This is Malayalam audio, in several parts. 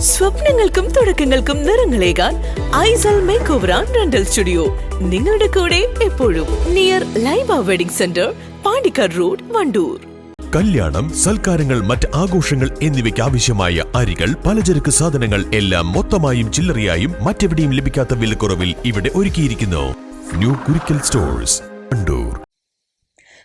സ്വപ്നങ്ങൾക്കും തുടക്കങ്ങൾക്കും നിറങ്ങളേകാൻ Aisal makeover and rental studio. നിങ്ങളുടെ കൂടെ എപ്പോഴും near Laiba wedding centre Pandikkar road Wandoor. കല്യാണം സൽക്കാരങ്ങൾ മറ്റ് ആഘോഷങ്ങൾ എന്നിവയ്ക്ക് ആവശ്യമായ അരികൾ പലചരക്ക് സാധനങ്ങൾ എല്ലാം മൊത്തമായും ചില്ലറയായും മറ്റെവിടെയും ലഭിക്കാത്ത വിലക്കുറവിൽ ഇവിടെ ഒരുക്കിയിരിക്കുന്നു. ന്യൂ കുരിക്കൽ സ്റ്റോഴ്സ്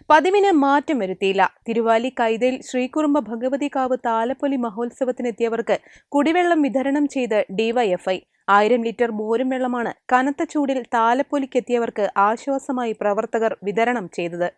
പതിവിന് മാറ്റം വരുത്തിയില്ല. തിരുവാലി കൈതയിൽ ശ്രീകുറുമ്പ ഭഗവതികാവ് താലപ്പൊലി മഹോത്സവത്തിനെത്തിയവർക്ക് കുടിവെള്ളം വിതരണം ചെയ്ത് ഡിവൈഎഫ്ഐ. ആയിരം ലിറ്റർ മോരും വെള്ളമാണ് കനത്ത ചൂടിൽ താലപ്പൊലിക്കെത്തിയവർക്ക് ആശ്വാസമായി പ്രവർത്തകർ വിതരണം ചെയ്തത്.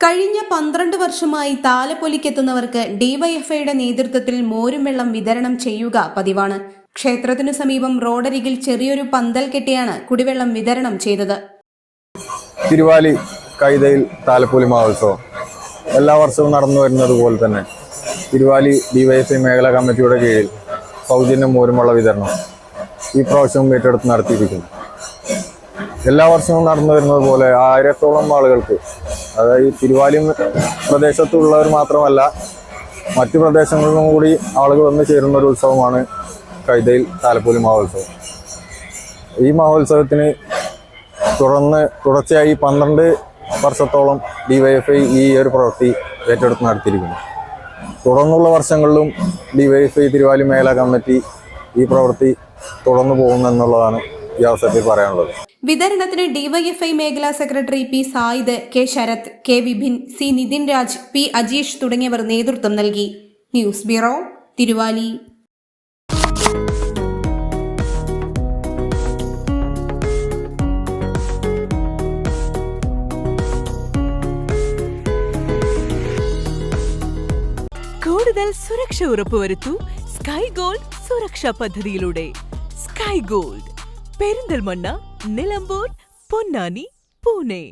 കഴിഞ്ഞ പന്ത്രണ്ട് വർഷമായി താലപ്പൊലിക്കെത്തുന്നവർക്ക് ഡിവൈഎഫ്ഐയുടെ നേതൃത്വത്തിൽ മോരും വെള്ളം വിതരണം ചെയ്യുക പതിവാണ്. ക്ഷേത്രത്തിനു സമീപം റോഡരികിൽ ചെറിയൊരു പന്തൽ കെട്ടിയാണ് കുടിവെള്ളം വിതരണം ചെയ്തത്. തിരുവാലി കൈതയിൽ താലപ്പൊലി മഹോത്സവം. എല്ലാ വർഷവും നടന്നു വരുന്നത് പോലെ തന്നെ തിരുവാലി ഡിവൈഎഫ്ഐ മേഖലാ കമ്മിറ്റിയുടെ കീഴിൽ സൗജന്യ വെള്ള വിതരണം ഈ പ്രാവശ്യവും ഏറ്റെടുത്ത് നടത്തിയിരിക്കുന്നു. എല്ലാ വർഷവും നടന്നു വരുന്നത് പോലെ ആയിരത്തോളം ആളുകൾക്ക് അതായത് ഈ തിരുവാലി പ്രദേശത്തുള്ളവർ മാത്രമല്ല മറ്റു പ്രദേശങ്ങളിലും കൂടി ആളുകൾ വന്ന് ചേരുന്ന ഒരു ഉത്സവമാണ് കൈതയിൽ താലപ്പൊലി മഹോത്സവം. ഈ മഹോത്സവത്തിന് തുടർന്ന് തുടർച്ചയായി പന്ത്രണ്ട് വർഷത്തോളം ഡിവൈഎഫ്ഐ ഈ ഒരു പ്രവൃത്തി ഏറ്റെടുത്ത് നടത്തിയിരിക്കുന്നു. തുടർന്നുള്ള വർഷങ്ങളിലും ഡിവൈഎഫ്ഐ തിരുവാലി മേഖലാ കമ്മിറ്റി ഈ പ്രവൃത്തി തുടർന്നു പോകുന്നു എന്നുള്ളതാണ് ഈ അവസരത്തിൽ പറയാനുള്ളത്. വിതരണത്തിന് ഡിവൈഎഫ്ഐ മേഖലാ secretary P Sayid K Sarath K Vipin C Nithin Raj P Ajeesh തുടങ്ങിയവർ നേതൃത്വം നൽകി. News bureau Thiruvali. കൂടുതൽ സുരക്ഷ ഉറപ്പുവരുത്തൂ സ്കൈ ഗോൾഡ് സുരക്ഷാ പദ്ധതിയിലൂടെ. Sky Gold. பெருந்தல்மன்னா நிலம்பூர் பொன்னானி பூனே.